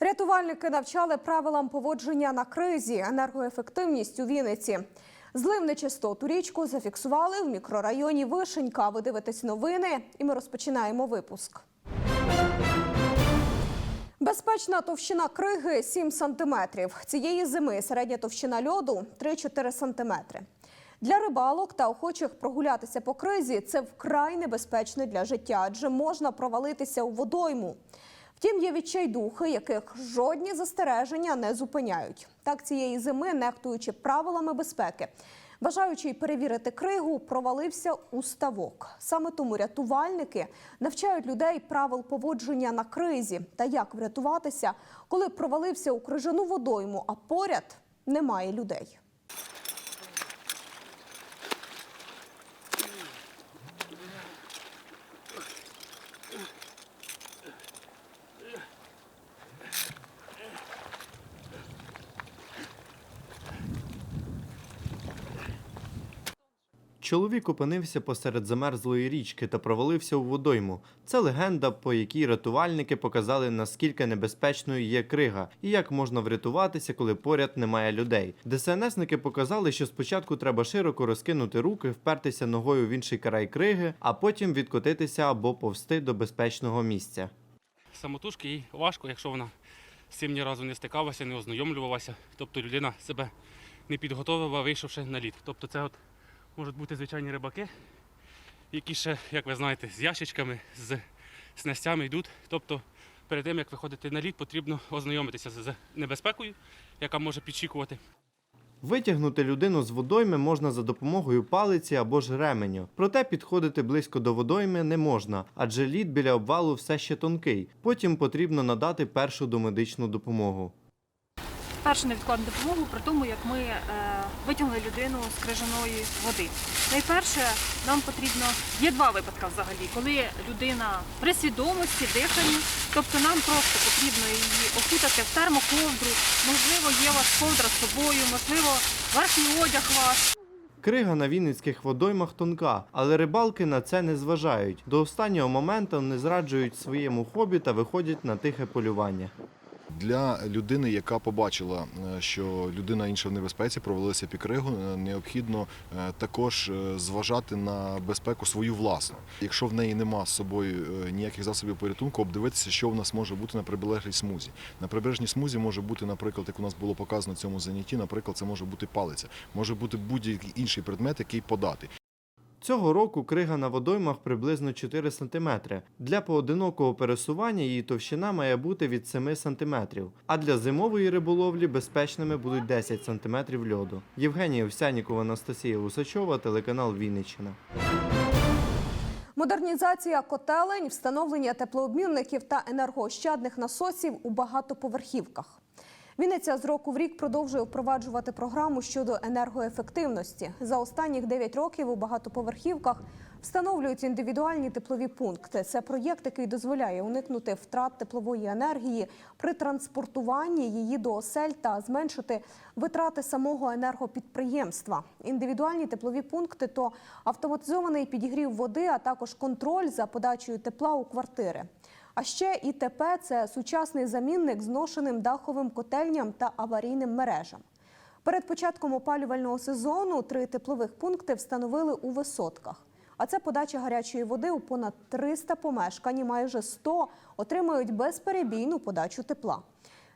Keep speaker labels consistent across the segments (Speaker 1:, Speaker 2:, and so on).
Speaker 1: Рятувальники навчали правилам поводження на кризі, енергоефективність у Вінниці. Злив нечистоту річку зафіксували в мікрорайоні Вишенька. Ви дивитесь новини, і ми розпочинаємо випуск. Безпечна товщина криги 7 сантиметрів. Цієї зими середня товщина льоду 3-4 сантиметри. Для рибалок та охочих прогулятися по кризі це вкрай небезпечно для життя, адже можна провалитися у водойму. Втім, є відчайдухи, яких жодні застереження не зупиняють. Так цієї зими, нехтуючи правилами безпеки, бажаючи перевірити кригу, провалився у ставок. Саме тому рятувальники навчають людей правил поводження на кризі та як врятуватися, коли провалився у крижану водойму, а поряд немає людей.
Speaker 2: Чоловік опинився посеред замерзлої річки та провалився у водойму. Це легенда, по якій рятувальники показали, наскільки небезпечною є крига і як можна врятуватися, коли поряд немає людей. ДСНСники показали, що спочатку треба широко розкинути руки, впертися ногою в інший край криги, а потім відкотитися або повсти до безпечного місця.
Speaker 3: самотужки їй важко, якщо вона з цим ні разу не стикалася, не ознайомлювалася. Тобто людина себе не підготовила, вийшовши на лід. Тобто це от можуть бути звичайні рибаки, які ще, як ви знаєте, з ящичками, з снастями йдуть. Тобто перед тим, як виходити на лід, потрібно ознайомитися з небезпекою, яка може підчікувати.
Speaker 2: Витягнути людину з водойми можна за допомогою палиці або ж ременю. Проте підходити близько до водойми не можна, адже лід біля обвалу все ще тонкий. Потім потрібно надати першу домедичну допомогу.
Speaker 4: Першу невідкладну допомогу при тому, як ми е, витягнули людину з крижаної води. Найперше, нам потрібно є два випадки взагалі, коли людина при свідомості, диханні, тобто нам просто потрібно її окутати в термоковдру, можливо, є у вас ковдра з собою, можливо, верхній одяг ваш.
Speaker 2: Крига на вінницьких водоймах тонка, але рибалки на це не зважають. До останнього моменту не зраджують своєму хобі та виходять на тихе полювання.
Speaker 5: Для людини, яка побачила, е, що людина інша в небезпеці, провалилася під кригу, е, необхідно е, також зважати на безпеку свою власну. Якщо в неї нема з собою ніяких засобів порятунку, обдивитися, що в нас може бути на прибережній смузі. На прибережній смузі може бути, наприклад, як у нас було показано в цьому занятті, наприклад, це може бути палиця, може бути будь-який інший предмет, який подати.
Speaker 2: Цього року крига на водоймах приблизно 4 см. Для поодинокого пересування її товщина має бути від 7 см, а для зимової риболовлі безпечними будуть 10 см льоду. Євгенія Овсянікова, Анастасія Усачова, телеканал Вінниччина.
Speaker 1: Модернізація котелень, встановлення теплообмінників та енергоощадних насосів у багатоповерхівках. Вінниця з року в рік продовжує впроваджувати програму щодо енергоефективності. За останніх 9 років у багатоповерхівках встановлюють індивідуальні теплові пункти. Це проєкт, який дозволяє уникнути втрат теплової енергії при транспортуванні її до осель та зменшити витрати самого енергопідприємства. Індивідуальні теплові пункти то автоматизований підігрів води, а також контроль за подачею тепла у квартири. А ще ІТП – це сучасний замінник зношеним даховим котельням та аварійним мережам. Перед початком опалювального сезону три теплових пункти встановили у висотках. А це подача гарячої води у понад 300 помешкань і майже 100 отримають безперебійну подачу тепла.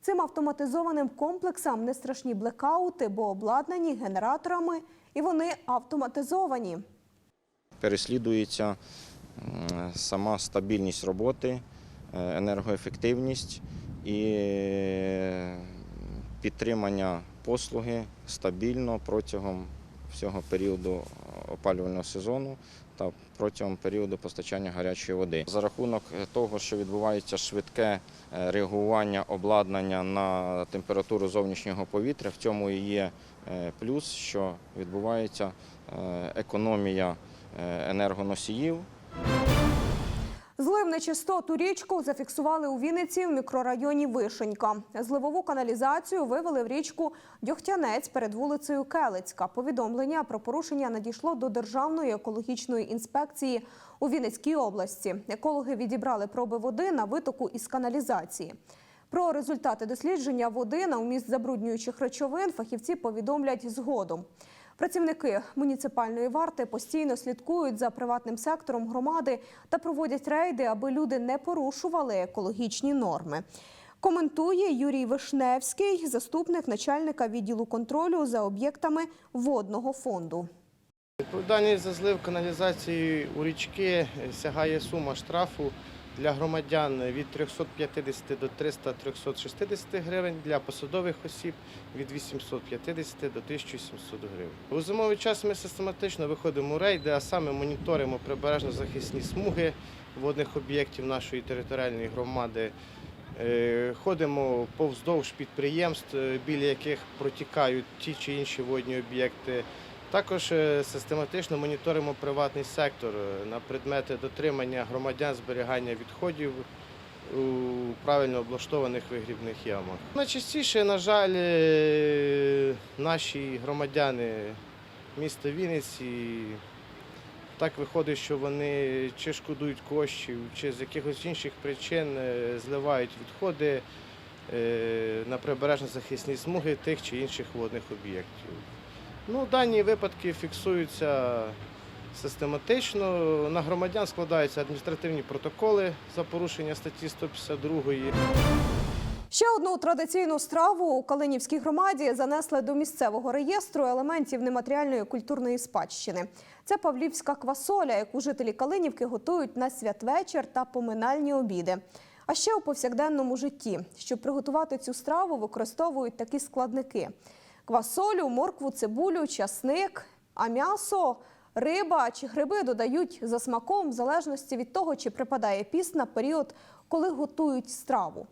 Speaker 1: Цим автоматизованим комплексам не страшні блекаути, бо обладнані генераторами, і вони автоматизовані.
Speaker 6: переслідується сама стабільність роботи, енергоефективність і е, підтримання послуги стабільно протягом всього періоду опалювального сезону та протягом періоду постачання гарячої води. За рахунок е, того, що відбувається швидке е, реагування обладнання на температуру зовнішнього повітря, в цьому і є е, плюс, що відбувається е, економія е, енергоносіїв.
Speaker 1: Злив нечистоту річку зафіксували у Вінниці в мікрорайоні Вишенька. Зливову каналізацію вивели в річку Дьогтянець перед вулицею Келицька. Повідомлення про порушення надійшло до Державної екологічної інспекції у Вінницькій області. Екологи відібрали проби води на витоку із каналізації. Про результати дослідження води на вміст забруднюючих речовин фахівці повідомлять згодом. Працівники муніципальної варти постійно слідкують за приватним сектором громади та проводять рейди, аби люди не порушували екологічні норми. Коментує Юрій Вишневський, заступник начальника відділу контролю за об'єктами водного фонду.
Speaker 7: Відповідальність за злив каналізації у річки сягає сума штрафу для громадян від 350 до 300-360 гривень, для посадових осіб від 850 до 1700 гривень. У зимовий час ми систематично виходимо у рейди, а саме моніторимо прибережно-захисні смуги водних об'єктів нашої територіальної громади. Е, Ходимо повздовж підприємств, е, біля яких протікають ті чи інші водні об'єкти. Також е, систематично моніторимо приватний сектор е, на предмети дотримання громадян зберігання відходів у правильно облаштованих вигрібних ямах. Найчастіше, на жаль, е, наші громадяни міста Вінниці так виходить, що вони чи шкодують коштів, чи з якихось інших причин зливають відходи на прибережно-захисні смуги тих чи інших водних об'єктів. Ну, дані випадки фіксуються систематично. На громадян складаються адміністративні протоколи за порушення статті 152.
Speaker 1: Ще одну традиційну страву у Калинівській громаді занесли до місцевого реєстру елементів нематеріальної культурної спадщини. Це павлівська квасоля, яку жителі Калинівки готують на святвечір та поминальні обіди. А ще у повсякденному житті, щоб приготувати цю страву, використовують такі складники: квасолю, моркву, цибулю, часник, а м'ясо, риба чи гриби додають за смаком в залежності від того, чи припадає піст на період, коли готують страву.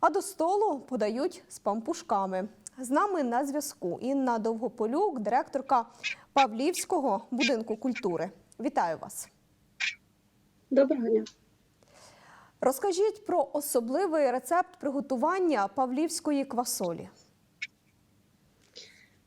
Speaker 1: А до столу подають з пампушками. З нами на зв'язку Інна Довгополюк, директорка Павлівського будинку культури. Вітаю вас.
Speaker 8: Доброго дня.
Speaker 1: Розкажіть про особливий рецепт приготування павлівської квасолі.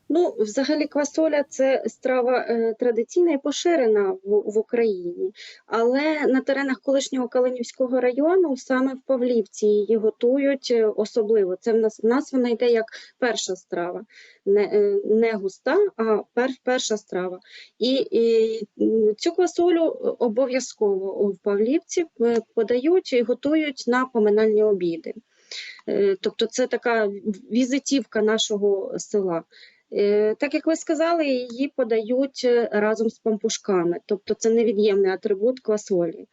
Speaker 8: Ну, взагалі, квасоля це страва е, традиційна і поширена в, в Україні, але на теренах колишнього Калинівського району саме в Павлівці її готують е, особливо. Це в нас в нас вона йде як перша страва, не, е, не густа, а пер, перша страва. І, і цю квасолю обов'язково в Павлівці подають і готують на поминальні обіди. Тобто це така візитівка нашого села. Е, Так як ви сказали, її подають е, разом з пампушками, тобто це невід'ємний атрибут квасолі.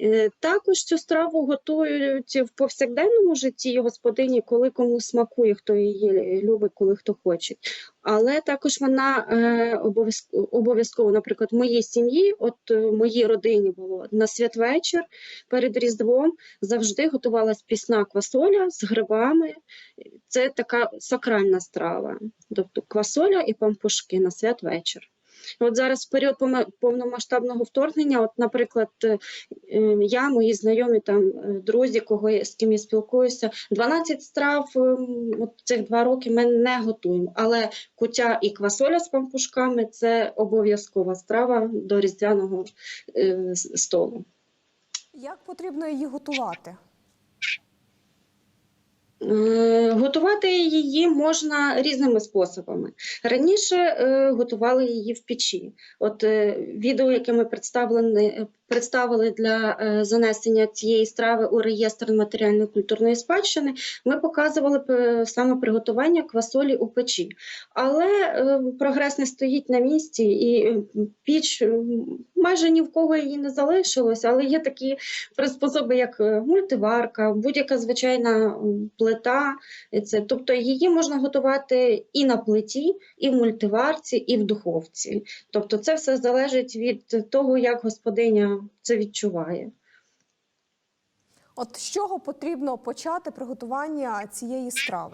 Speaker 8: Е, Також цю страву готують в повсякденному житті господині, коли кому смакує, хто її любить, коли хто хоче. Але також вона е, обов'язково, наприклад, в моїй сім'ї, от е, в моїй родині було на святвечір перед Різдвом завжди готувалась пісна квасоля з грибами. Це така сакральна страва, тобто квасоля і пампушки на святвечір. От зараз в період повномасштабного вторгнення, от, наприклад, е, е, я, мої знайомі там е, друзі, кого я, з ким я спілкуюся, 12 страв ем, от цих два роки ми не готуємо. Але кутя і квасоля з пампушками це обов'язкова страва до різдвяного е, столу.
Speaker 1: Як потрібно її готувати?
Speaker 8: Е, Готувати її можна різними способами. Раніше е, готували її в печі. От е, відео, яке ми представили, представили для е, занесення цієї страви у реєстр матеріальної культурної спадщини, ми показували е, саме приготування квасолі у печі. Але е, прогрес не стоїть на місці, і піч майже ні в кого її не залишилось, але є такі приспособи, як мультиварка, будь-яка звичайна плита. Це, тобто її можна готувати і на плиті, і в мультиварці, і в духовці. Тобто це все залежить від того, як господиня це відчуває.
Speaker 1: От з чого потрібно почати приготування цієї страви?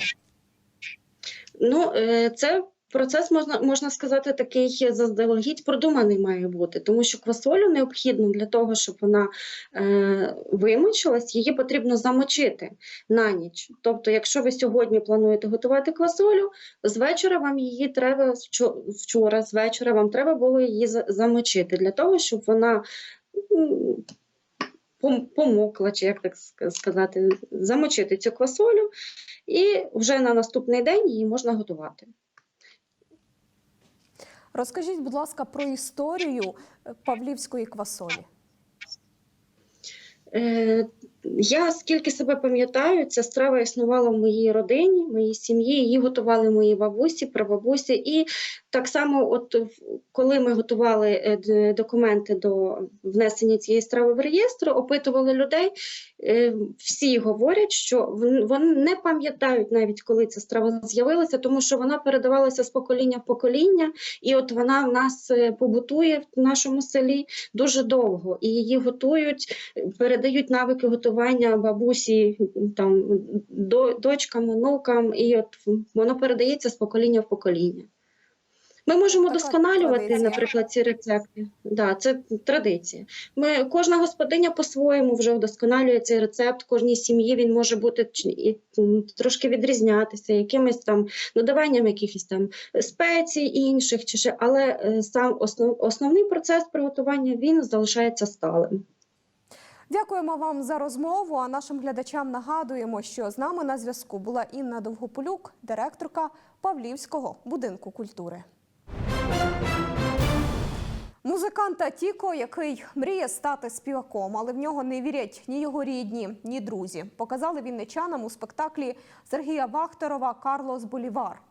Speaker 8: Ну, е, це Процес можна можна сказати такий заздалегідь продуманий має бути, тому що квасолю необхідно для того, щоб вона е, вимочилась, її потрібно замочити на ніч. Тобто, якщо ви сьогодні плануєте готувати квасолю, з вечора вам її треба вчора, з вечора вам треба було її замочити для того, щоб вона помокла, чи як так сказати, замочити цю квасолю, і вже на наступний день її можна готувати.
Speaker 1: Розкажіть, будь ласка, про історію е, павлівської квасолі.
Speaker 8: Е, Я скільки себе пам'ятаю, ця страва існувала в моїй родині, в моїй сім'ї. Її готували мої бабусі, прабабусі. І так само, от коли ми готували е, документи до внесення цієї страви в реєстр, опитували людей. е, Всі говорять, що вони не пам'ятають навіть, коли ця страва з'явилася, тому що вона передавалася з покоління в покоління, і от вона в нас е, побутує в нашому селі дуже довго, і її готують передають навики готування бабусі, там, до, дочкам, онукам, і от воно передається з покоління в покоління. Ми можемо досконалювати,
Speaker 1: традиція.
Speaker 8: наприклад, ці рецепти. Да, це традиція. Ми, кожна господиня по-своєму вже вдосконалює цей рецепт. Кожній сім'ї він може бути і, трошки відрізнятися, якимось там додаванням якихось там спецій інших, чи ще, але е, сам основ, основний процес приготування він залишається сталим.
Speaker 1: Дякуємо вам за розмову. А нашим глядачам нагадуємо, що з нами на зв'язку була Інна Довгополюк, директорка Павлівського будинку культури. Музиканта Тіко, який мріє стати співаком, але в нього не вірять ні його рідні, ні друзі, показали вінничанам у спектаклі Сергія Вахтерова Карлос Болівар.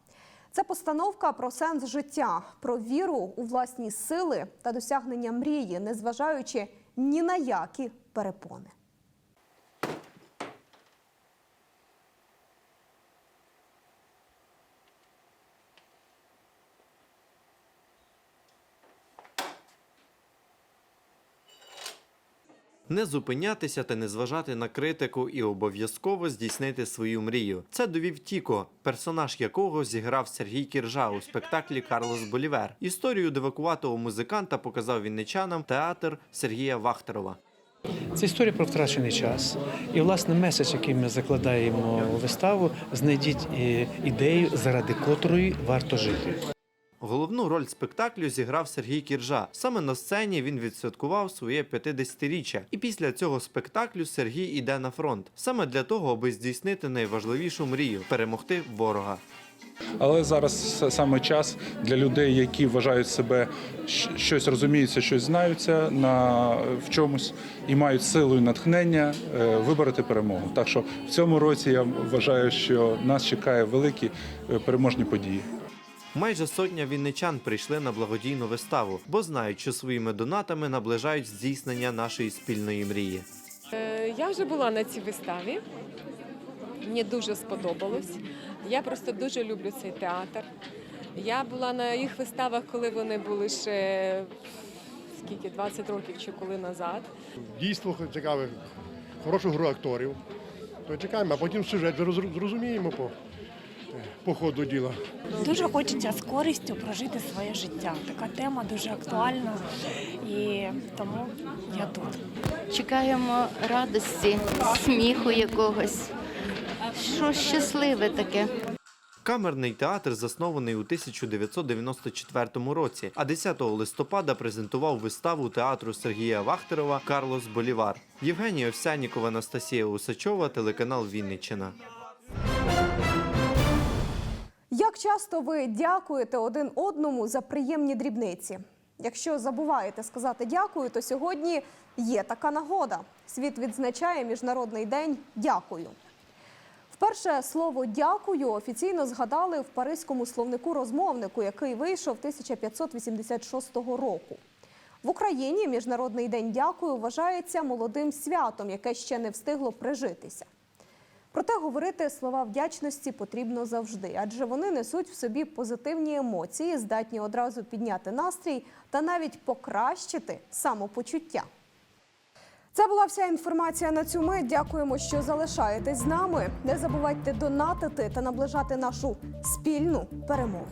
Speaker 1: Це постановка про сенс життя, про віру у власні сили та досягнення мрії, незважаючи ні на які перепони.
Speaker 2: Не зупинятися та не зважати на критику і обов'язково здійснити свою мрію. Це довів Тіко, персонаж якого зіграв Сергій Кіржа у спектаклі Карлос Болівер. Історію девакуватого музиканта показав вінничанам театр Сергія Вахтерова.
Speaker 9: Це історія про втрачений час. І, власне, меседж, який ми закладаємо у виставу, знайдіть е, ідею, заради котрої варто жити.
Speaker 2: Головну роль спектаклю зіграв Сергій Кіржа. Саме на сцені він відсвяткував своє 50-річчя. І після цього спектаклю Сергій іде на фронт. Саме для того, аби здійснити найважливішу мрію перемогти ворога.
Speaker 10: Але зараз саме час для людей, які вважають себе щось розуміються, щось знаються на в чомусь і мають силу і натхнення е, вибороти перемогу. Так що в цьому році я вважаю, що нас чекає великі е, переможні події.
Speaker 2: Майже сотня вінничан прийшли на благодійну виставу, бо знають, що своїми донатами наближають здійснення нашої спільної мрії.
Speaker 11: Е, Я вже була на цій виставі. Мені дуже сподобалось. Я просто дуже люблю цей театр. Я була на їх виставах, коли вони були ще скільки 20 років чи коли назад.
Speaker 12: дійство цікаве, хорошу гру акторів. То чекаємо, а потім сюжет вже зрозуміємо по, по ходу діла.
Speaker 13: Дуже хочеться з користю прожити своє життя. Така тема дуже актуальна і тому я тут.
Speaker 14: Чекаємо радості, сміху якогось. Що щасливе таке.
Speaker 2: Камерний театр заснований у 1994 році, а 10 листопада презентував виставу театру Сергія Вахтерова Карлос Болівар. Євгенія Овсянікова, Анастасія Усачова, телеканал Вінниччина.
Speaker 1: Як часто ви дякуєте один одному за приємні дрібниці? Якщо забуваєте сказати дякую, то сьогодні є така нагода. Світ відзначає Міжнародний день дякую. Вперше слово дякую офіційно згадали в паризькому словнику розмовнику, який вийшов 1586 року. В Україні Міжнародний день дякую вважається молодим святом, яке ще не встигло прижитися. Проте говорити слова вдячності потрібно завжди, адже вони несуть в собі позитивні емоції, здатні одразу підняти настрій та навіть покращити самопочуття. Це була вся інформація на цю мить. Дякуємо, що залишаєтесь з нами. Не забувайте донатити та наближати нашу спільну перемогу.